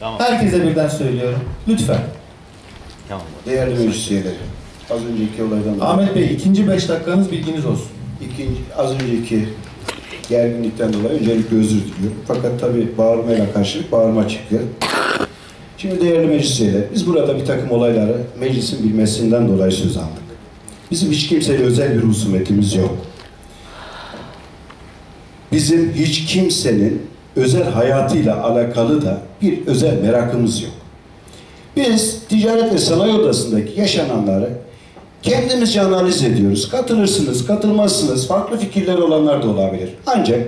Tamam. Herkese birden söylüyorum. Lütfen. Tamam. Değerli meclis üyeleri, az önceki olaydan dolayı, Ahmet Bey ikinci beş dakikanız bilginiz olsun. ikinci, az önceki gerginlikten dolayı öncelikle özür diliyorum. Fakat tabii bağırmayla karşılık bağırma çıkıyor. Şimdi değerli meclis üyeleri, biz burada bir takım olayları meclisin bilmesinden dolayı söz aldık. Bizim hiç kimseyle özel bir husumetimiz yok. Bizim hiç kimsenin özel hayatıyla alakalı da bir özel merakımız yok. Biz Ticaret ve Sanayi Odası'ndaki yaşananları kendimizce analiz ediyoruz. Katılırsınız, katılmazsınız, farklı fikirleri olanlar da olabilir. Ancak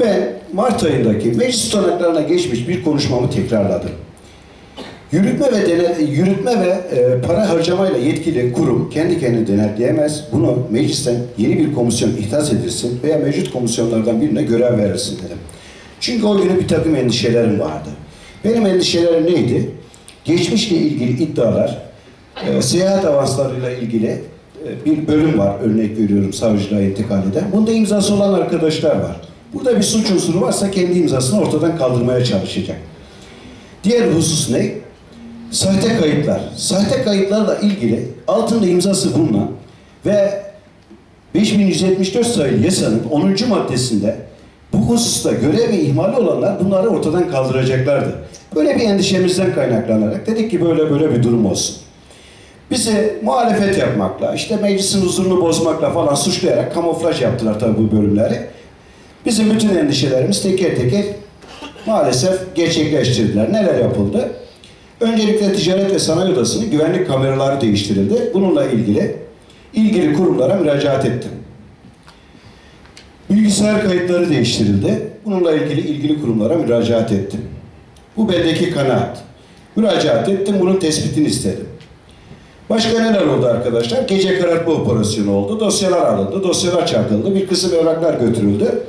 ben Mart ayındaki meclis tutanaklarına geçmiş bir konuşmamı tekrarladım. Yürütme ve dene- yürütme ve e, para harcamayla yetkili kurum kendi kendini denetleyemez. Bunu meclisten yeni bir komisyon ihtas edilsin veya mevcut komisyonlardan birine görev verilsin dedim. Çünkü o günü bir takım endişelerim vardı. Benim endişelerim neydi? Geçmişle ilgili iddialar, e, seyahat avanslarıyla ilgili e, bir bölüm var. Örnek veriyorum savcılığa intikal eden. Bunda imzası olan arkadaşlar var. Burada bir suç unsuru varsa kendi imzasını ortadan kaldırmaya çalışacak. Diğer husus ne? Sahte kayıtlar. Sahte kayıtlarla ilgili altında imzası bulunan ve 5174 sayılı yasanın 10. maddesinde hususta görev ve ihmali olanlar bunları ortadan kaldıracaklardı. Böyle bir endişemizden kaynaklanarak dedik ki böyle böyle bir durum olsun. Bizi muhalefet yapmakla, işte meclisin huzurunu bozmakla falan suçlayarak kamuflaj yaptılar tabii bu bölümleri. Bizim bütün endişelerimiz teker teker maalesef gerçekleştirdiler. Neler yapıldı? Öncelikle Ticaret ve Sanayi Odası'nın güvenlik kameraları değiştirildi. Bununla ilgili ilgili kurumlara müracaat ettim. Bilgisayar kayıtları değiştirildi. Bununla ilgili ilgili kurumlara müracaat ettim. Bu bendeki kanaat. Müracaat ettim, bunun tespitini istedim. Başka neler oldu arkadaşlar? Gece karartma operasyonu oldu. Dosyalar alındı, dosyalar çakıldı. Bir kısım evraklar götürüldü.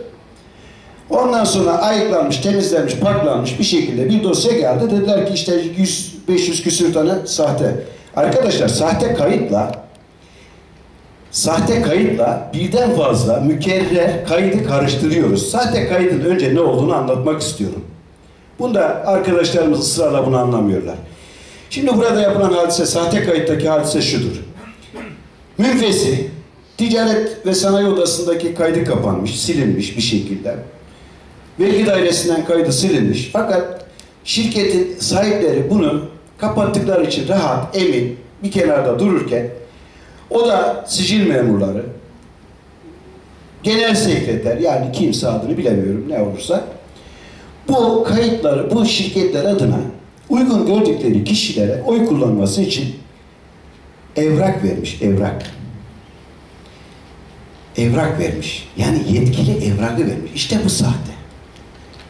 Ondan sonra ayıklanmış, temizlenmiş, paklanmış bir şekilde bir dosya geldi. Dediler ki işte 100, 500 küsür tane sahte. Arkadaşlar sahte kayıtla sahte kayıtla birden fazla mükerrer kaydı karıştırıyoruz. Sahte kaydın önce ne olduğunu anlatmak istiyorum. Bunda arkadaşlarımız ısrarla bunu anlamıyorlar. Şimdi burada yapılan hadise, sahte kayıttaki hadise şudur. Münfesi, Ticaret ve Sanayi Odası'ndaki kaydı kapanmış, silinmiş bir şekilde. Vergi dairesinden kaydı silinmiş. Fakat şirketin sahipleri bunu kapattıkları için rahat, emin bir kenarda dururken o da sicil memurları, genel sekreter yani kimse adını bilemiyorum ne olursa bu kayıtları bu şirketler adına uygun gördükleri kişilere oy kullanması için evrak vermiş, evrak. Evrak vermiş. Yani yetkili evrakı vermiş. İşte bu sahte.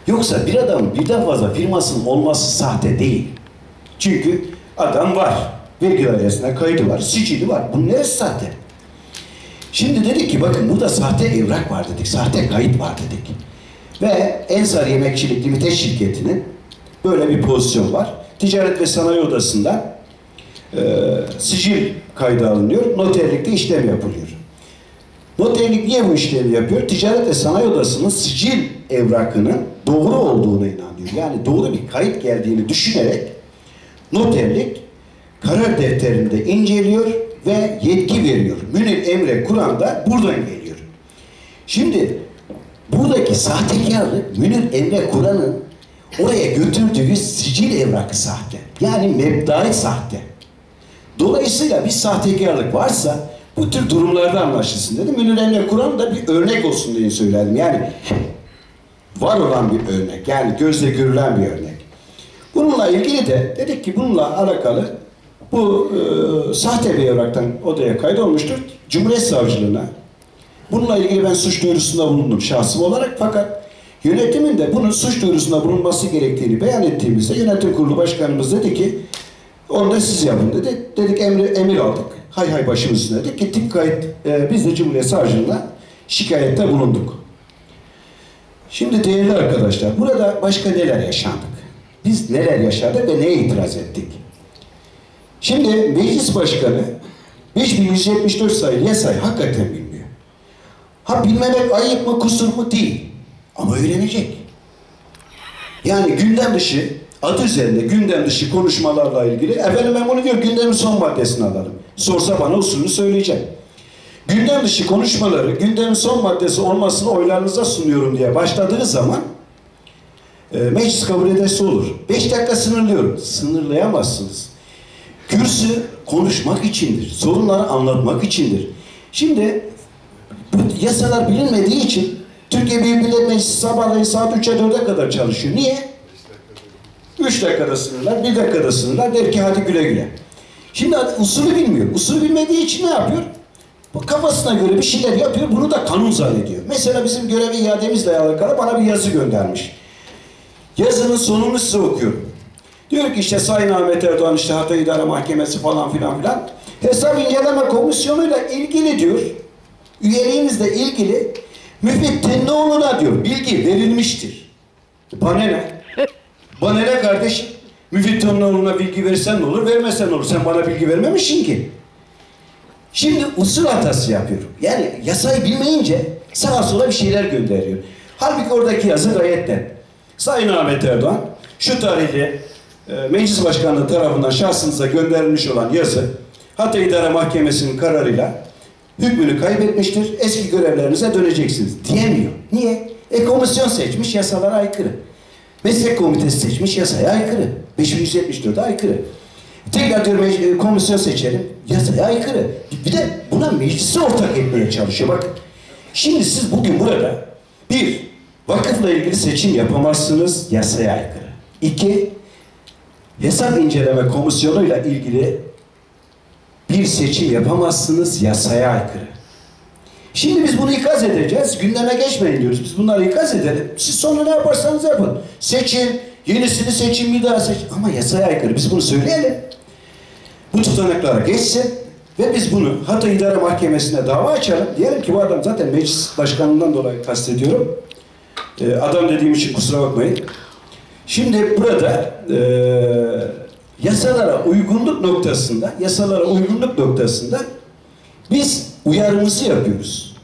Yoksa bir adamın birden fazla firmasının olması sahte değil. Çünkü adam var. Vergi dairesinde kaydı var, sicili var. Bunun neresi sahte? Şimdi dedik ki bakın burada sahte evrak var dedik, sahte kayıt var dedik. Ve Ensar Yemekçilik Limited şirketinin böyle bir pozisyon var. Ticaret ve Sanayi Odası'ndan e, sicil kaydı alınıyor, noterlikte işlem yapılıyor. Noterlik niye bu işlemi yapıyor? Ticaret ve Sanayi Odası'nın sicil evrakının doğru olduğuna inanıyor. Yani doğru bir kayıt geldiğini düşünerek noterlik karar defterinde inceliyor ve yetki veriyor. Münir Emre Kur'an da buradan geliyor. Şimdi buradaki sahtekarlık Münir Emre Kur'an'ın oraya götürdüğü sicil evrakı sahte. Yani mebdai sahte. Dolayısıyla bir sahtekarlık varsa bu tür durumlarda anlaşılsın dedim. Münir Emre Kur'an da bir örnek olsun diye söyledim. Yani var olan bir örnek. Yani gözle görülen bir örnek. Bununla ilgili de dedik ki bununla alakalı bu e, sahte bir evraktan odaya kaydolmuştur. Cumhuriyet Savcılığına bununla ilgili ben suç duyurusunda bulundum şahsım olarak fakat yönetimin de bunun suç duyurusunda bulunması gerektiğini beyan ettiğimizde yönetim kurulu başkanımız dedi ki onu da siz yapın dedi. Dedik emri, emir aldık. Hay hay başımız üstüne dedik. Gittik kayıt. E, biz de Cumhuriyet Savcılığına şikayette bulunduk. Şimdi değerli arkadaşlar burada başka neler yaşandık? Biz neler yaşadık ve neye itiraz ettik? Şimdi meclis başkanı 5174 sayılı yasayı hakikaten bilmiyor. Ha bilmemek ayıp mı kusur mu değil. Ama öğrenecek. Yani gündem dışı adı üzerinde gündem dışı konuşmalarla ilgili efendim ben bunu diyor gündemin son maddesini alalım. Sorsa bana usulünü söyleyeceğim. Gündem dışı konuşmaları gündemin son maddesi olmasını oylarınıza sunuyorum diye başladığı zaman e, meclis kabul ederse olur. Beş dakika sınırlıyorum. Sınırlayamazsınız. Kürsü konuşmak içindir. Sorunları anlatmak içindir. Şimdi bu yasalar bilinmediği için Türkiye Büyük Millet Meclisi sabahleyin saat 3'e 4'e kadar çalışıyor. Niye? 3 dakikada sınırlar, 1 dakikada sınırlar der ki hadi güle güle. Şimdi usulü bilmiyor. Usulü bilmediği için ne yapıyor? Bu kafasına göre bir şeyler yapıyor, bunu da kanun zannediyor. Mesela bizim görevi iademizle alakalı bana bir yazı göndermiş. Yazının sonunu size okuyorum. Diyor ki işte Sayın Ahmet Erdoğan işte Hatay İdare Mahkemesi falan filan filan hesap inceleme komisyonuyla ilgili diyor üyeliğimizle ilgili Müfit Tennioğlu'na diyor bilgi verilmiştir. Bana ne? Bana ne kardeşim? Müfit Tennioğlu'na bilgi verirsen ne olur, vermezsen ne olur? Sen bana bilgi vermemişsin ki. Şimdi usul hatası yapıyor. Yani yasayı bilmeyince sağa sola bir şeyler gönderiyor. Halbuki oradaki yazı gayet net. Sayın Ahmet Erdoğan şu tarihte e, Meclis Başkanlığı tarafından şahsınıza gönderilmiş olan yazı Hatay İdare Mahkemesi'nin kararıyla hükmünü kaybetmiştir. Eski görevlerinize döneceksiniz diyemiyor. Niye? E komisyon seçmiş yasalara aykırı. Meslek komitesi seçmiş yasaya aykırı. 574'e aykırı. Tekrar diyor mec- komisyon seçelim. Yasaya aykırı. Bir de buna meclisi ortak etmeye çalışıyor. Bak şimdi siz bugün burada bir vakıfla ilgili seçim yapamazsınız yasaya aykırı. İki hesap inceleme komisyonuyla ilgili bir seçim yapamazsınız yasaya aykırı. Şimdi biz bunu ikaz edeceğiz. Gündeme geçmeyin diyoruz. Biz bunları ikaz edelim. Siz sonra ne yaparsanız yapın. Seçin. Yenisini seçin bir daha seçin. Ama yasaya aykırı. Biz bunu söyleyelim. Bu tutanaklara geçsin. Ve biz bunu Hatay İdare Mahkemesi'ne dava açalım. Diyelim ki bu adam zaten meclis başkanından dolayı kastediyorum. Ee, adam dediğim için kusura bakmayın. Şimdi burada eee yasalara uygunluk noktasında, yasalara uygunluk noktasında biz uyarımızı yapıyoruz.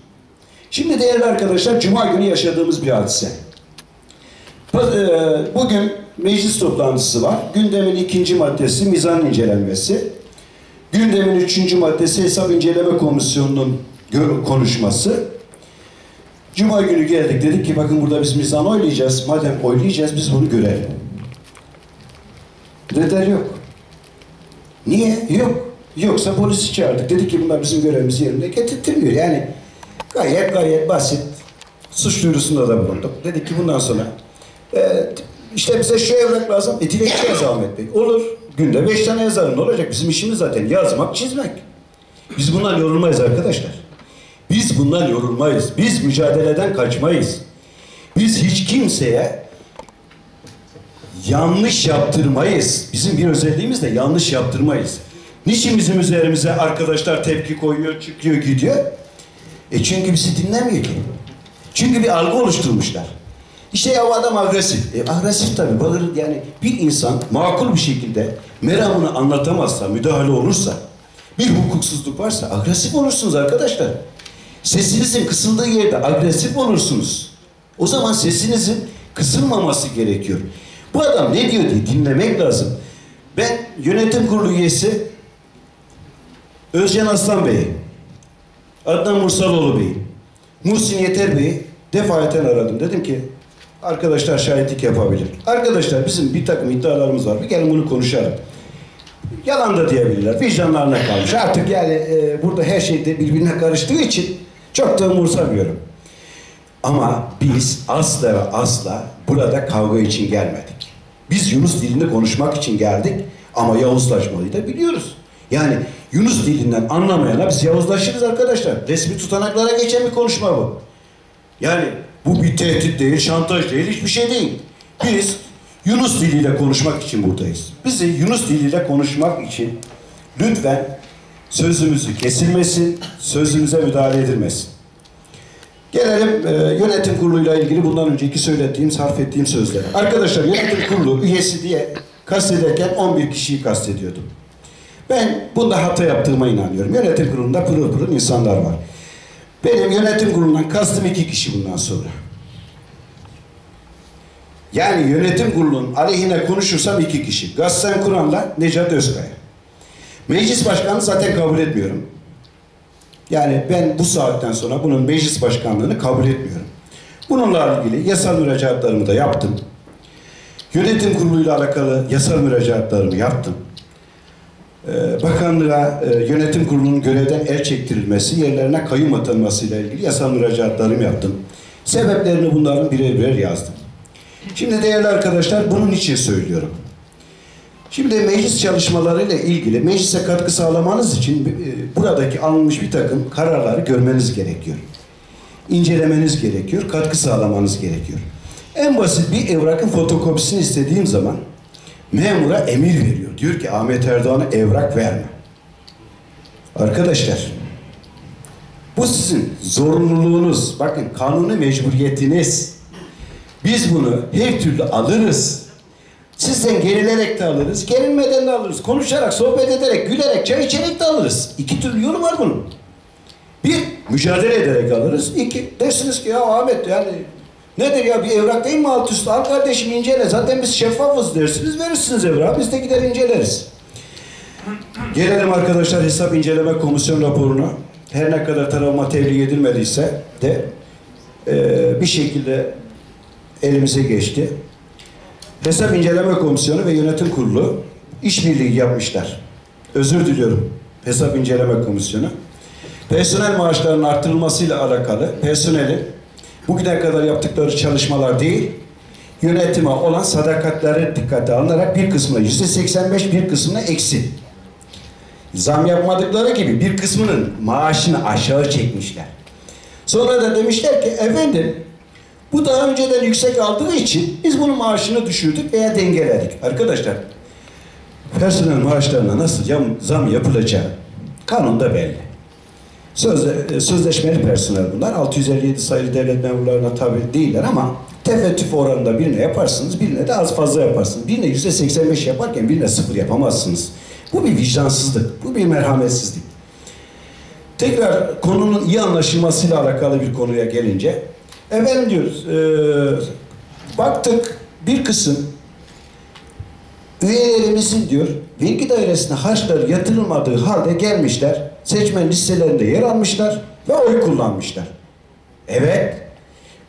Şimdi değerli arkadaşlar, Cuma günü yaşadığımız bir hadise. Eee, Bugün meclis toplantısı var. Gündemin ikinci maddesi mizan incelenmesi. Gündemin üçüncü maddesi hesap inceleme komisyonunun konuşması. Cuma günü geldik dedik ki bakın burada biz mizan oylayacağız. Madem oylayacağız biz bunu görelim. Dediler yok. Niye? Yok. Yoksa polisi çağırdık. Dedik ki bunlar bizim görevimizi yerine getirtmiyor. Yani gayet gayet basit. Suç duyurusunda da bulunduk. Dedik ki bundan sonra e, işte bize şu evrak lazım. E dilekçe Ahmet Bey. Olur. Günde beş tane yazarım. Ne olacak? Bizim işimiz zaten yazmak, çizmek. Biz bundan yorulmayız arkadaşlar. Bundan yorulmayız. Biz mücadeleden kaçmayız. Biz hiç kimseye yanlış yaptırmayız. Bizim bir özelliğimiz de yanlış yaptırmayız. Niçin bizim üzerimize arkadaşlar tepki koyuyor, çıkıyor, gidiyor? E çünkü bizi dinlemiyor ki. Çünkü bir algı oluşturmuşlar. İşte ya adam agresif. E agresif tabii. Bağır, yani bir insan makul bir şekilde meramını anlatamazsa, müdahale olursa, bir hukuksuzluk varsa agresif olursunuz arkadaşlar. Sesinizin kısıldığı yerde agresif olursunuz. O zaman sesinizin kısılmaması gerekiyor. Bu adam ne diyor diye dinlemek lazım. Ben yönetim kurulu üyesi Özcan Aslan Bey, Adnan Mursaloğlu Bey, Muhsin Yeter Bey'i defaten aradım. Dedim ki arkadaşlar şahitlik yapabilir. Arkadaşlar bizim bir takım iddialarımız var. Bir gelin bunu konuşalım. Yalan da diyebilirler. Vicdanlarına kalmış. Artık yani e, burada her şey de birbirine karıştığı için çok da umursamıyorum. Ama biz asla ve asla burada kavga için gelmedik. Biz Yunus dilinde konuşmak için geldik ama Yavuzlaşmayı da biliyoruz. Yani Yunus dilinden anlamayana biz Yavuzlaşırız arkadaşlar. Resmi tutanaklara geçen bir konuşma bu. Yani bu bir tehdit değil, şantaj değil, hiçbir şey değil. Biz Yunus diliyle konuşmak için buradayız. Bizi Yunus diliyle konuşmak için lütfen sözümüzü kesilmesin, sözümüze müdahale edilmesin. Gelelim e, yönetim kuruluyla ilgili bundan önceki söylediğim, sarf ettiğim sözlere. Arkadaşlar yönetim kurulu üyesi diye kastederken 11 kişiyi kastediyordum. Ben bunda hata yaptığıma inanıyorum. Yönetim kurulunda pırıl pırıl insanlar var. Benim yönetim kurulundan kastım iki kişi bundan sonra. Yani yönetim kurulunun aleyhine konuşursam iki kişi. Gassan Kur'an'la Necat Özkaya. Meclis başkanı zaten kabul etmiyorum. Yani ben bu saatten sonra bunun meclis başkanlığını kabul etmiyorum. Bununla ilgili yasal müracaatlarımı da yaptım. Yönetim kuruluyla alakalı yasal müracaatlarımı yaptım. Ee, Bakanlığa e, yönetim kurulunun görevden el çektirilmesi, yerlerine kayyum atanmasıyla ilgili yasal müracaatlarımı yaptım. Sebeplerini bunların birer birer yazdım. Şimdi değerli arkadaşlar bunun için söylüyorum. Şimdi meclis çalışmalarıyla ilgili meclise katkı sağlamanız için e, buradaki alınmış bir takım kararları görmeniz gerekiyor. İncelemeniz gerekiyor, katkı sağlamanız gerekiyor. En basit bir evrakın fotokopisini istediğim zaman memura emir veriyor. Diyor ki Ahmet Erdoğan'a evrak verme. Arkadaşlar bu sizin zorunluluğunuz. Bakın kanuni mecburiyetiniz. Biz bunu her türlü alırız. Sizden gerilerek de alırız, gerilmeden de alırız. Konuşarak, sohbet ederek, gülerek, çay içerek de alırız. İki türlü yolu var bunun. Bir, mücadele ederek alırız. İki, dersiniz ki ya Ahmet yani nedir ya bir evrak değil mi alt üstü? Al kardeşim incele. Zaten biz şeffafız dersiniz, verirsiniz evrağı. Biz de gider inceleriz. Gelelim arkadaşlar hesap inceleme komisyon raporuna. Her ne kadar tarafıma tebliğ edilmediyse de eee, bir şekilde elimize geçti. Hesap İnceleme Komisyonu ve Yönetim Kurulu işbirliği yapmışlar. Özür diliyorum. Hesap İnceleme Komisyonu. Personel maaşlarının artırılmasıyla alakalı personelin bugüne kadar yaptıkları çalışmalar değil, yönetime olan sadakatleri dikkate alınarak bir kısmına yüzde 85, bir kısmına eksi. Zam yapmadıkları gibi bir kısmının maaşını aşağı çekmişler. Sonra da demişler ki efendim bu daha önceden yüksek aldığı için biz bunun maaşını düşürdük veya dengeledik. Arkadaşlar personel maaşlarına nasıl yam- zam yapılacağı kanunda belli. Sözle, sözleşmeli personel bunlar. 657 sayılı devlet memurlarına tabi değiller ama tefettüf oranında birine yaparsınız, birine de az fazla yaparsınız. Birine yüzde 85 yaparken birine sıfır yapamazsınız. Bu bir vicdansızlık, bu bir merhametsizlik. Tekrar konunun iyi anlaşılmasıyla alakalı bir konuya gelince, efendim diyoruz, eee, baktık bir kısım üyelerimizin diyor, vergi dairesine harçları yatırılmadığı halde gelmişler, seçmen listelerinde yer almışlar ve oy kullanmışlar. Evet,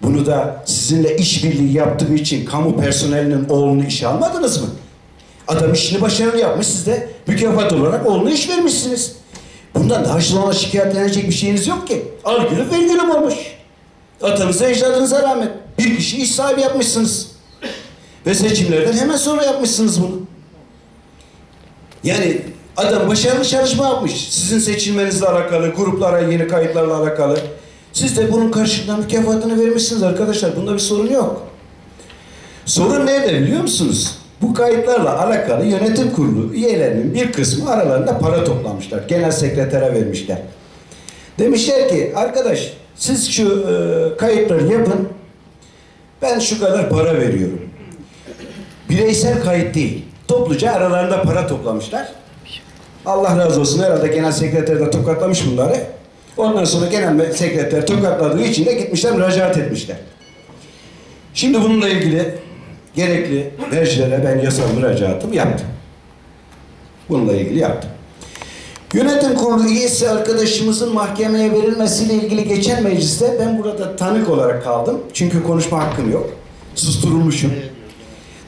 bunu da sizinle işbirliği yaptığı için kamu personelinin oğlunu işe almadınız mı? Adam işini başarılı yapmış, siz de mükafat olarak oğluna iş vermişsiniz. Bundan sonra şikayetlenecek bir şeyiniz yok ki. Al gülüm ver olmuş. Atanıza ecdadınıza rağmen bir kişi iş sahibi yapmışsınız. Ve seçimlerden hemen sonra yapmışsınız bunu. Yani adam başarılı çalışma yapmış. Sizin seçilmenizle alakalı, gruplara, yeni kayıtlarla alakalı. Siz de bunun karşılığında mükafatını vermişsiniz arkadaşlar. Bunda bir sorun yok. Sorun nerede biliyor musunuz? Bu kayıtlarla alakalı yönetim kurulu üyelerinin bir kısmı aralarında para toplamışlar. Genel sekretere vermişler. Demişler ki arkadaş siz şu e, kayıtları yapın. Ben şu kadar para veriyorum. Bireysel kayıt değil. Topluca aralarında para toplamışlar. Allah razı olsun herhalde genel sekreter de tokatlamış bunları. Ondan sonra genel sekreter tokatladığı için de gitmişler müracaat etmişler. Şimdi bununla ilgili gerekli mercilere ben yasal müracaatımı yaptım. Bununla ilgili yaptım. Yönetim kurulu üyesi arkadaşımızın mahkemeye verilmesiyle ilgili geçen mecliste ben burada tanık olarak kaldım. Çünkü konuşma hakkım yok. Susturulmuşum.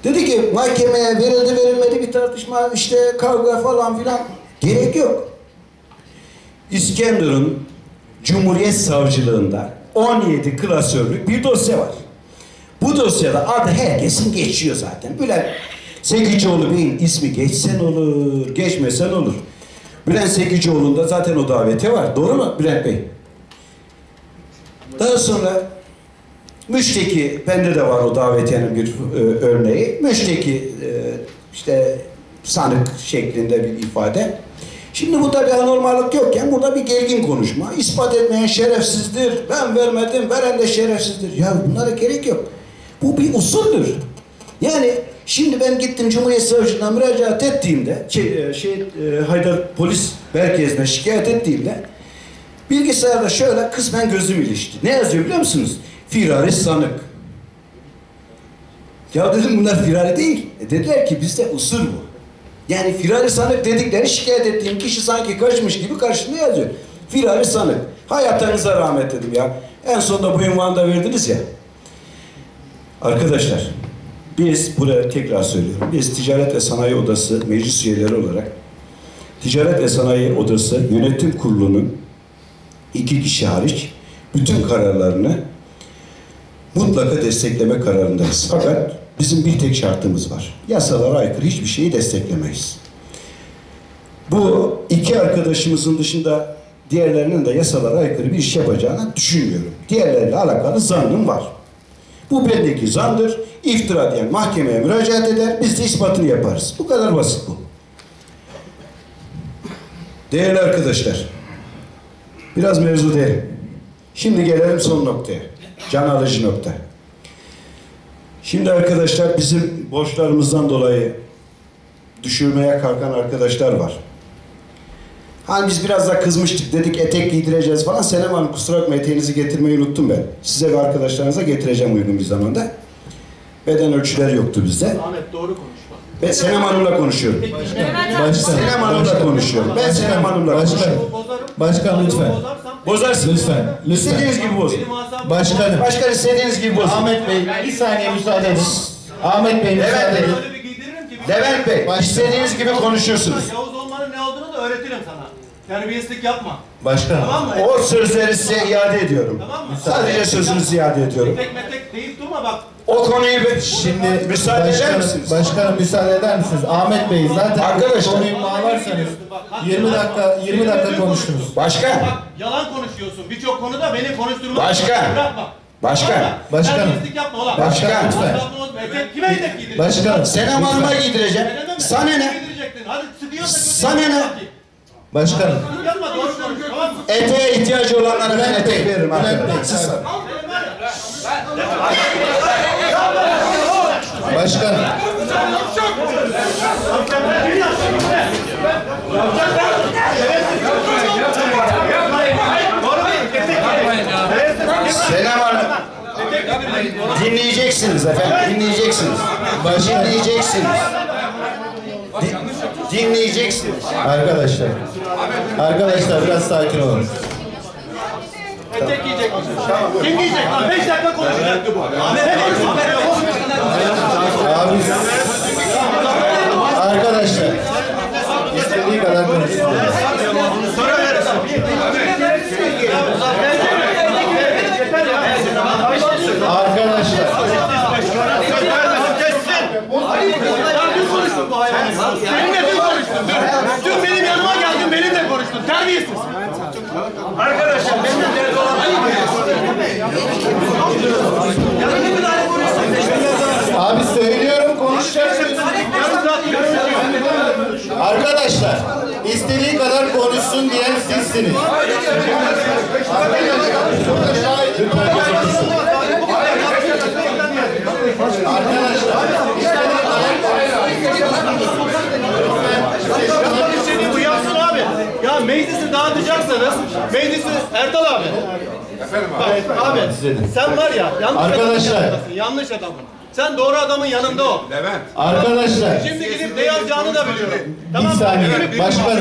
Dedi ki mahkemeye verildi verilmedi bir tartışma işte kavga falan filan gerek yok. İskenderun Cumhuriyet Savcılığında 17 klasörlük bir dosya var. Bu dosyada adı herkesin geçiyor zaten. Bülent Sekicioğlu Bey'in ismi geçsen olur, geçmesen olur. Bülent Sekicioğlu'nda zaten o daveti var. Doğru mu Bülent Bey? Daha sonra müşteki, bende de var o davetiyenin bir e, örneği. Müşteki e, işte sanık şeklinde bir ifade. Şimdi burada bir anormallık yokken burada bir gergin konuşma. İspat etmeyen şerefsizdir. Ben vermedim, veren de şerefsizdir. Ya bunlara gerek yok. Bu bir usuldür. Yani şimdi ben gittim Cumhuriyet Savcılığına müracaat ettiğimde, şey, e, şey e, Haydar Polis Merkezi'ne şikayet ettiğimde bilgisayarda şöyle kısmen gözüm ilişti. Ne yazıyor biliyor musunuz? Firari sanık. Ya dedim bunlar firari değil. E dediler ki bizde usul bu. Yani firari sanık dedikleri şikayet ettiğim kişi sanki kaçmış gibi karşında yazıyor. Firari sanık. Hayatınıza rahmet dedim ya. En sonunda bu ünvanı da verdiniz ya. Arkadaşlar, biz buraya tekrar söylüyorum. Biz Ticaret ve Sanayi Odası meclis üyeleri olarak Ticaret ve Sanayi Odası Yönetim Kurulu'nun iki kişi hariç bütün kararlarını mutlaka destekleme kararındayız. Fakat bizim bir tek şartımız var. Yasalara aykırı hiçbir şeyi desteklemeyiz. Bu iki arkadaşımızın dışında diğerlerinin de yasalara aykırı bir iş yapacağını düşünmüyorum. Diğerleriyle alakalı zannım var. Bu bendeki zandır. İftira diyen mahkemeye müracaat eder, biz de ispatını yaparız. Bu kadar basit bu. Değerli arkadaşlar, biraz mevzu derin. Şimdi gelelim son noktaya. Can alıcı nokta. Şimdi arkadaşlar bizim borçlarımızdan dolayı düşürmeye kalkan arkadaşlar var. Hani biz biraz da kızmıştık dedik etek giydireceğiz falan. Senem Hanım kusura bakma eteğinizi getirmeyi unuttum ben. Size ve arkadaşlarınıza getireceğim uygun bir zamanda. Beden ölçüleri yoktu bizde. Ahmet doğru konuş bak. Ben Senem Hanım'la konuşuyorum. Başkan. Senem Hanım'la konuşuyorum. Ben Senem Hanım'la Başkan. konuşuyorum. Bozarım. Başkan lütfen. Bozarsın. Lütfen. Lütfen. İstediğiniz gibi bozun. Başkanım. Başkan istediğiniz gibi bozun. Ahmet Bey bir saniye müsaade edin. Ahmet Bey müsaade Evet, edin. öyle bir giydiririm ki. Levent Bey, istediğiniz gibi konuşursunuz. Yavuz olmanın ne olduğunu da öğretirim sana. Terbiyesizlik yapma. Başkanım. Tamam mı? O sözleri size iade ediyorum. Tamam mı? Sadece sözünüzü iade ediyorum. Tek metek deyip durma bak. O konuyu bir- Şimdi müsaade eder başkanım, misiniz? başkanım müsaade eder misiniz? Ahmet Bey zaten Arkadaşlar. konuyu bağlarsanız 20 dakika 20 dakika konuştunuz. Başkan, Bak yalan konuşuyorsun. Birçok konuda beni konuşturma. Başkan. Bırakma. Başkan. Başkanım. Terbiyesizlik yapma ulan. Başkan. Lütfen. Asabını bozma. Etek- Kime etek giydireceksin? Başkanım. Senem Hanım'a giydireceğim. Sana ne? Giydirecektin. Hadi sıkıyorsa Sana ne? Başkanım. Eteğe ihtiyacı olanlara ben etek veririm arkadaşlar. Siz. Senem Hanım. Dinleyeceksiniz efendim, dinleyeceksiniz. Başkanım. Dinleyeceksiniz. Di- dinleyeceksiniz. Arkadaşlar. Arkadaşlar biraz sakin olun. Etek giyecek misin? Kim giyecek lan? 5 dakika konuşacaktı bu. Ne konuşuyorsun? Abi. Arkadaşlar. İstediği kadar konuşsun. Arkadaşlar. Dün konuştun bu Terbiyesiz. Arkadaşlar benimle derdi olan Abi söylüyorum konuşacaksınız. Yarım saat görüşüyoruz. Arkadaşlar. istediği kadar konuşsun diyen sizsiniz. Arkadaşlar. Seni uyansın abi. Ya meclisi dağıtacaksanız meclisi Erdal abi. Efendim abi. abi sen var ya yanlış Arkadaşlar. adamın yanlış adamın. Sen doğru adamın yanında ol. Arkadaşlar. Şimdi gidip ne yazacağını da biliyorum. Tamam Bir mı? saniye. Gidip- Başkanım.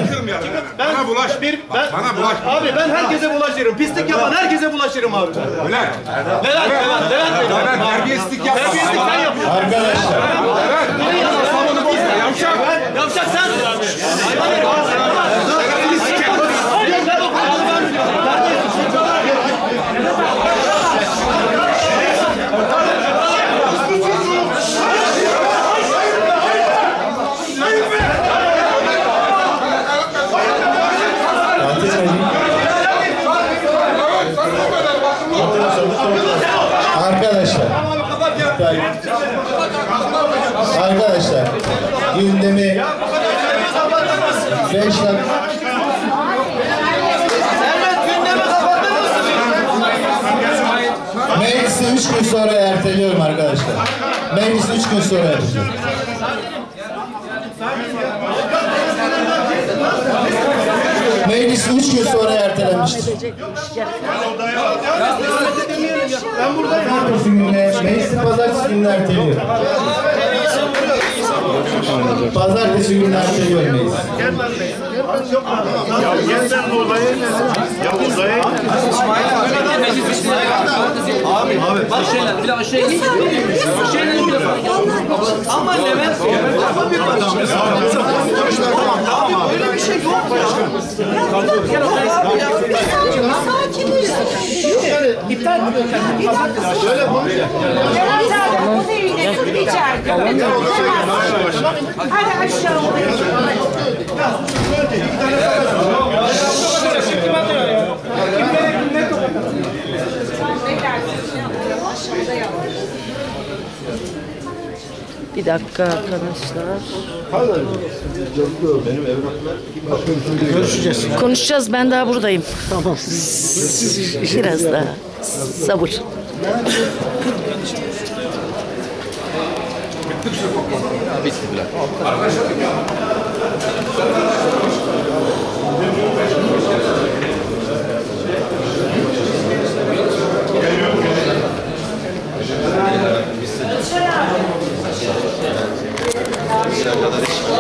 Ben, Bana bulaş. Bir, ben, Bana bulaş. Abi ben herkese bulaşırım. Pislik yapan herkese bulaşırım abi. Bülent. Levent, Levent, Levent. Levent, terbiyesizlik yapma. Terbiyesizlik sen yapıyorsun. Arkadaşlar. Yavşak. Yavşak sensin. Hayvan herif. gündemi beş dakika Meclisi üç gün sonra erteliyorum arkadaşlar. Meclisi üç gün sonra yapacağım. Meclis üç gün sonra ertelenmiştir. Ben buradayım. Pazartesi gününe, meclisi pazartesi gününe erteliyorum oynayacak. Pazartesi günü artık görmeyiz. Şey Yenden dolayı ya uzaya Abi abi. Bak şeyler bile aşağıya hiç Aşağıya bile bak. Ama Levent kafa bir bak. Tamam tamam abi. Böyle bir şey yok ya. Ya bir dakika abi ya. Kim bu yüzden? İptal mi? Şöyle konuşalım. Levent abi bu değil de bunu içerdi. Hadi aşağı oraya. Ya sus öyle. İki tane kadar. Şimdi batıyor ya. Kimlere Bir dakika arkadaşlar. Görüşeceğiz. Konuşacağız. Ben daha buradayım. Tamam. Biraz daha. Sabır. Bitti bile. Arkadaşlar. Deus.